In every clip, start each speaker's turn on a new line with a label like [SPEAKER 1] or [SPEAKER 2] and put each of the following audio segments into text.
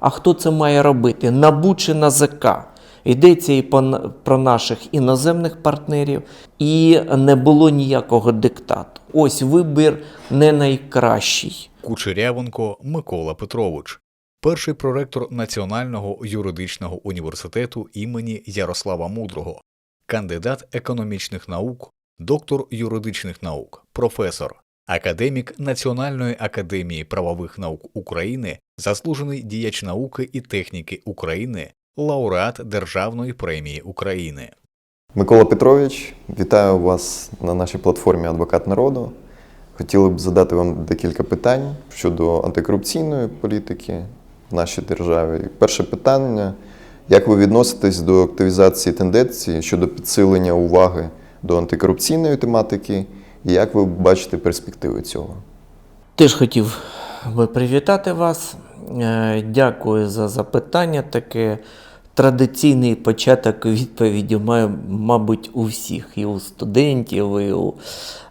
[SPEAKER 1] А хто це має робити? НАБУ чи НАЗК? Йдеться і про наших іноземних партнерів, і не було ніякого диктату. Ось вибір не найкращий.
[SPEAKER 2] Кучерявенко Микола Петрович, перший проректор Національного юридичного університету імені Ярослава Мудрого, кандидат економічних наук, доктор юридичних наук, професор, академік Національної академії правових наук України, заслужений діяч науки і техніки України, лауреат Державної премії України.
[SPEAKER 3] Микола Петрович, вітаю вас на нашій платформі Адвокат народу. Хотіли б задати вам декілька питань щодо антикорупційної політики в нашій державі. Перше питання: як ви відноситесь до активізації тенденції щодо підсилення уваги до антикорупційної тематики, як ви бачите перспективи цього?
[SPEAKER 1] Теж хотів би привітати вас. Е, Дякую за запитання. Таке традиційний початок відповіді має, мабуть, у всіх, і у студентів, і у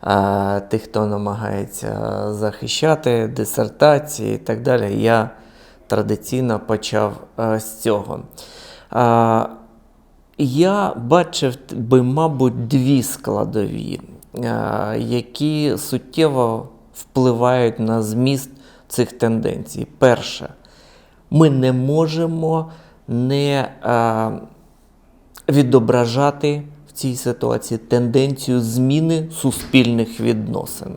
[SPEAKER 1] е, тих, хто намагається захищати дисертації і так далі. Я традиційно почав е, з цього. Е, я бачив би, мабуть, дві складові, які суттєво впливають на зміст цих тенденцій. Перше, ми не можемо не е, відображати в цій ситуації тенденцію зміни суспільних відносин.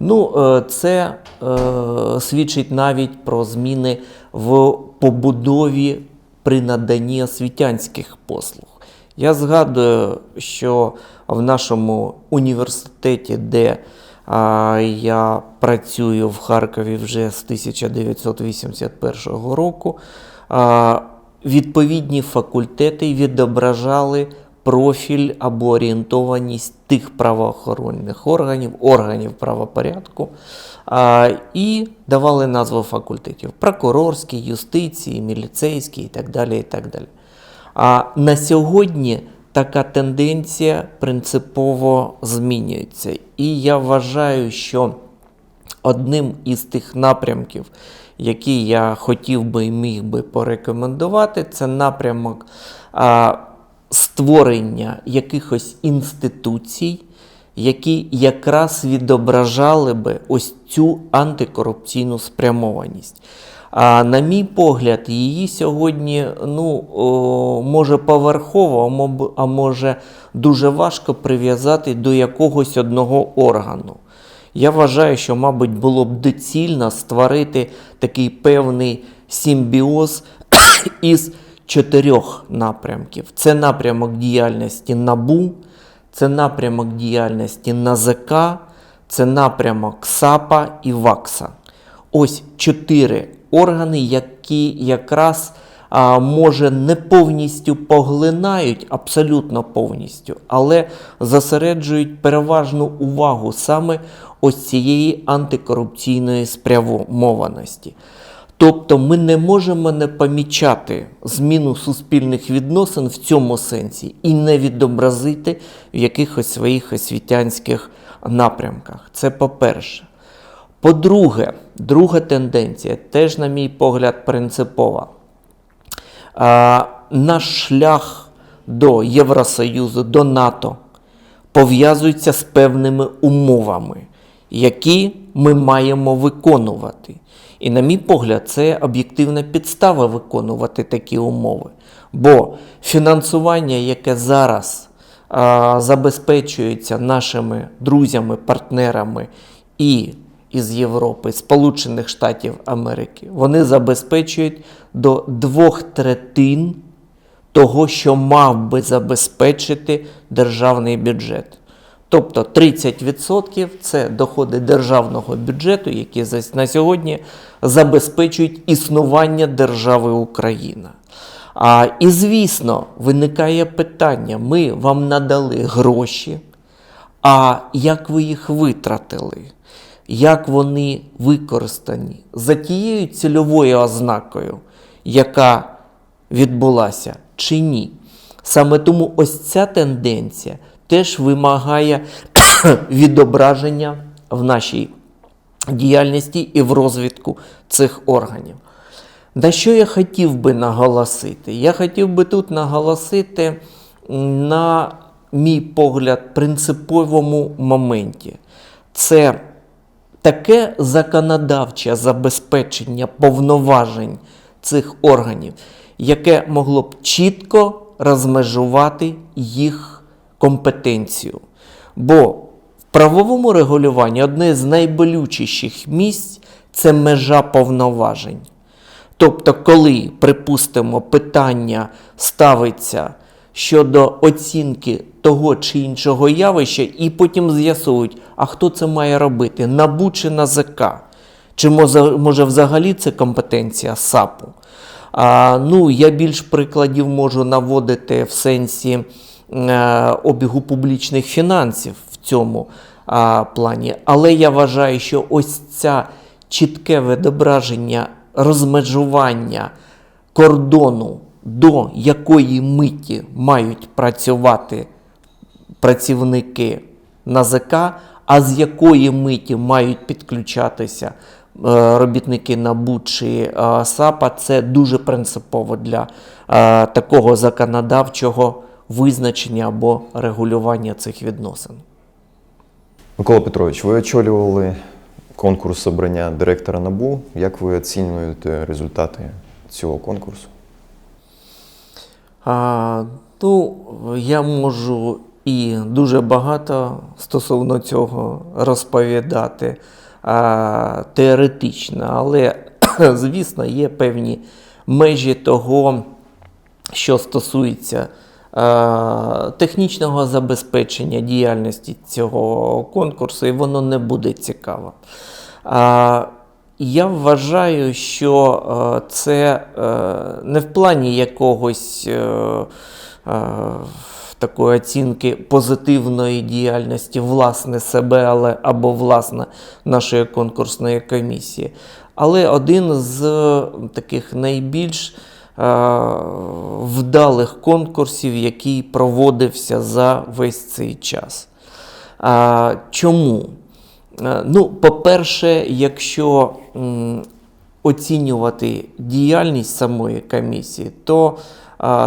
[SPEAKER 1] Ну, е, це е, свідчить навіть про зміни в побудові при наданні освітянських послуг. Я згадую, що в нашому університеті, де а, я працюю в Харкові вже з 1981 року, а, відповідні факультети відображали профіль або орієнтованість тих правоохоронних органів, органів правопорядку а, і давали назву факультетів: прокурорський, юстиції, міліцейський і так далі. І так далі. А на сьогодні така тенденція принципово змінюється. І я вважаю, що одним із тих напрямків, які я хотів би і міг би порекомендувати, це напрямок а, створення якихось інституцій, які якраз відображали би ось цю антикорупційну спрямованість. А на мій погляд, її сьогодні ну, може поверхово, а може дуже важко прив'язати до якогось одного органу. Я вважаю, що, мабуть, було б доцільно створити такий певний симбіоз із чотирьох напрямків: це напрямок діяльності НАБУ, це напрямок діяльності НАЗК, це напрямок САПа і ВАКСа. Ось чотири органи, які якраз а, може не повністю поглинають, абсолютно повністю, але зосереджують переважну увагу саме ось цієї антикорупційної спрямованості. Тобто ми не можемо не помічати зміну суспільних відносин в цьому сенсі і не відобразити в якихось своїх освітянських напрямках. Це по-перше. По-друге, друга тенденція, теж, на мій погляд, принципова. А, наш шлях до Євросоюзу, до НАТО пов'язується з певними умовами, які ми маємо виконувати. І, на мій погляд, це об'єктивна підстава виконувати такі умови. Бо фінансування, яке зараз а, забезпечується нашими друзями, партнерами і із Європи, Сполучених Штатів Америки, вони забезпечують до двох третин того, що мав би забезпечити державний бюджет. Тобто 30% це доходи державного бюджету, які на сьогодні забезпечують існування держави Україна. А, і звісно, виникає питання: ми вам надали гроші, а як ви їх витратили? Як вони використані за тією цільовою ознакою, яка відбулася, чи ні? Саме тому ось ця тенденція теж вимагає відображення в нашій діяльності і в розвитку цих органів. На що я хотів би наголосити? Я хотів би тут наголосити на мій погляд принциповому моменті. Це таке законодавче забезпечення повноважень цих органів, яке могло б чітко розмежувати їх компетенцію. Бо в правовому регулюванні одне з найболючіших місць це межа повноважень. Тобто, коли, припустимо, питання ставиться щодо оцінки того чи іншого явища, і потім з'ясують, а хто це має робити, НАБУ чи НАЗК? Чи може, взагалі це компетенція САПу? А, ну, я більш прикладів можу наводити в сенсі е, обігу публічних фінансів в цьому а, плані. Але я вважаю, що ось ця чітке відображення розмежування кордону, до якої миті мають працювати працівники НАЗК, а з якої миті мають підключатися е, робітники НАБУ чи е, САПа, це дуже принципово для е, такого законодавчого визначення або регулювання цих відносин.
[SPEAKER 3] Микола Петрович, ви очолювали конкурс обрання директора НАБУ. Як ви оцінюєте результати цього конкурсу?
[SPEAKER 1] А, ну, я можу і дуже багато стосовно цього розповідати а, теоретично, але, звісно, є певні межі того, що стосується а, технічного забезпечення діяльності цього конкурсу, і воно не буде цікаво. А, я вважаю, що е, це е, не в плані якогось е, такої оцінки позитивної діяльності власне себе, але або власне нашої конкурсної комісії. Але один з таких найбільш вдалих конкурсів, який проводився за весь цей час. Чому? Е, Ну, по-перше, якщо оцінювати діяльність самої комісії, то,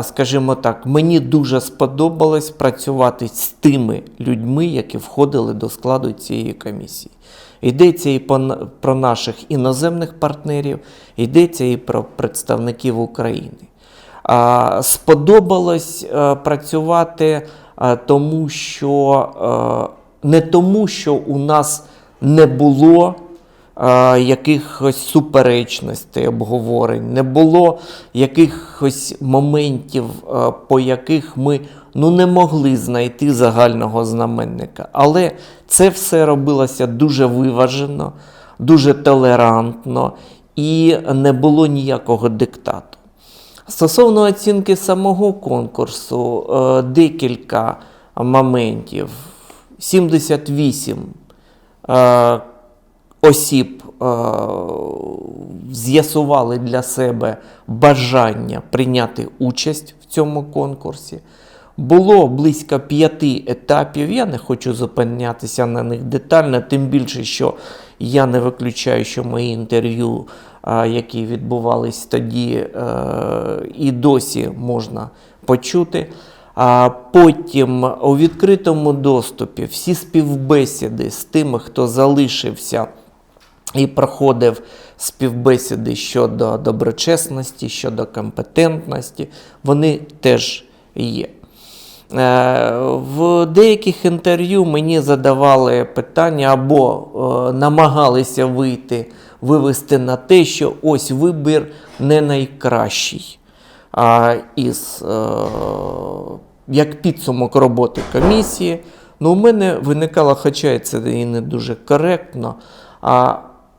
[SPEAKER 1] скажімо так, мені дуже сподобалось працювати з тими людьми, які входили до складу цієї комісії. Йдеться і про наших іноземних партнерів, йдеться і про представників України. Сподобалось е, працювати, е, тому що е, не тому, що у нас не було е, якихось суперечностей, обговорень, не було якихось моментів, е, по яких ми ну, не могли знайти загального знаменника. Але це все робилося дуже виважено, дуже толерантно і не було ніякого диктату. Стосовно оцінки самого конкурсу, е, декілька моментів. 78 е, осіб е, з'ясували для себе бажання прийняти участь в цьому конкурсі. Було близько п'яти етапів. Я не хочу зупинятися на них детально, тим більше, що я не виключаю, що мої інтерв'ю, які відбувались тоді, е, і досі можна почути. А потім у відкритому доступі всі співбесіди з тими, хто залишився і проходив співбесіди щодо доброчесності, щодо компетентності, вони теж є. Е, В деяких інтерв'ю мені задавали питання або е, намагалися вийти, вивести на те, що ось вибір не найкращий. Із е, як підсумок роботи комісії, ну, у мене виникало, хоча це і не дуже коректно, а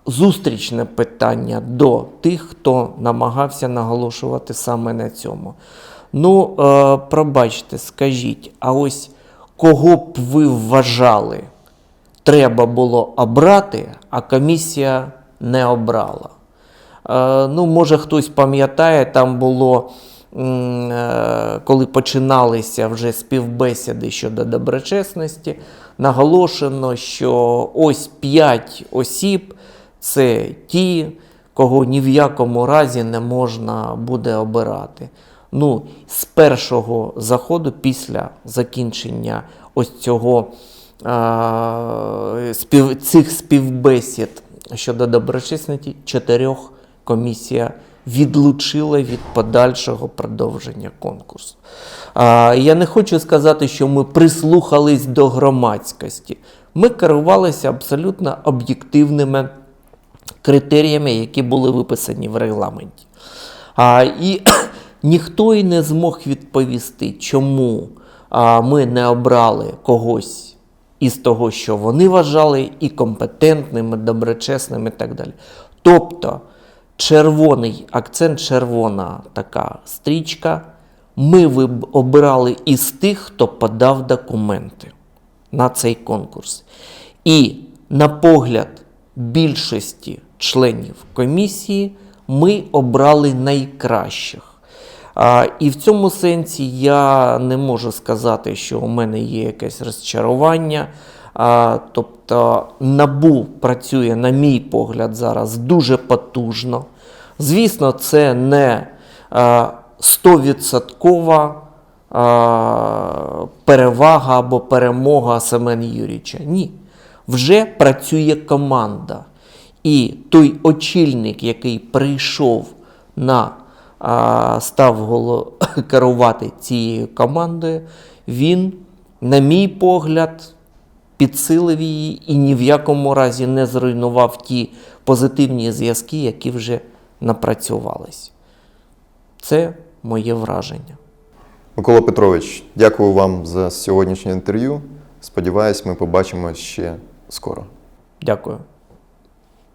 [SPEAKER 1] зустрічне питання до тих, хто намагався наголошувати саме на цьому. Ну, е, пробачте, скажіть, а ось кого б ви вважали, треба було обрати, а комісія не обрала? Е, ну, може, хтось пам'ятає, там було, коли починалися вже співбесіди щодо доброчесності, наголошено, що ось п'ять осіб це ті, кого ні в якому разі не можна буде обирати. Ну, з першого заходу, після закінчення ось цього е, спів, цих співбесід щодо доброчесності, чотирьох комісія відлучила від подальшого продовження конкурсу. А, я не хочу сказати, що ми прислухались до громадськості. Ми керувалися абсолютно об'єктивними критеріями, які були виписані в регламенті. А, і ніхто і не змог відповісти, чому а, ми не обрали когось із того, що вони вважали, і компетентним, і доброчесним, і так далі. Тобто, червоний акцент, червона така стрічка. Ми обирали із тих, хто подав документи на цей конкурс. І на погляд більшості членів комісії ми обрали найкращих. А, і в цьому сенсі я не можу сказати, що у мене є якесь розчарування. Тобто НАБУ працює, на мій погляд, зараз дуже потужно. Звісно, це не а, 100% перевага або перемога Семена Юрійовича. Ні. Вже працює команда. І той очільник, який прийшов на став голо, керувати цією командою, він, на мій погляд, підсилив її і ні в якому разі не зруйнував ті позитивні зв'язки, які вже напрацювались. Це моє враження.
[SPEAKER 3] Микола Петрович, дякую вам за сьогоднішнє інтерв'ю. Сподіваюсь, ми побачимо ще скоро.
[SPEAKER 1] Дякую.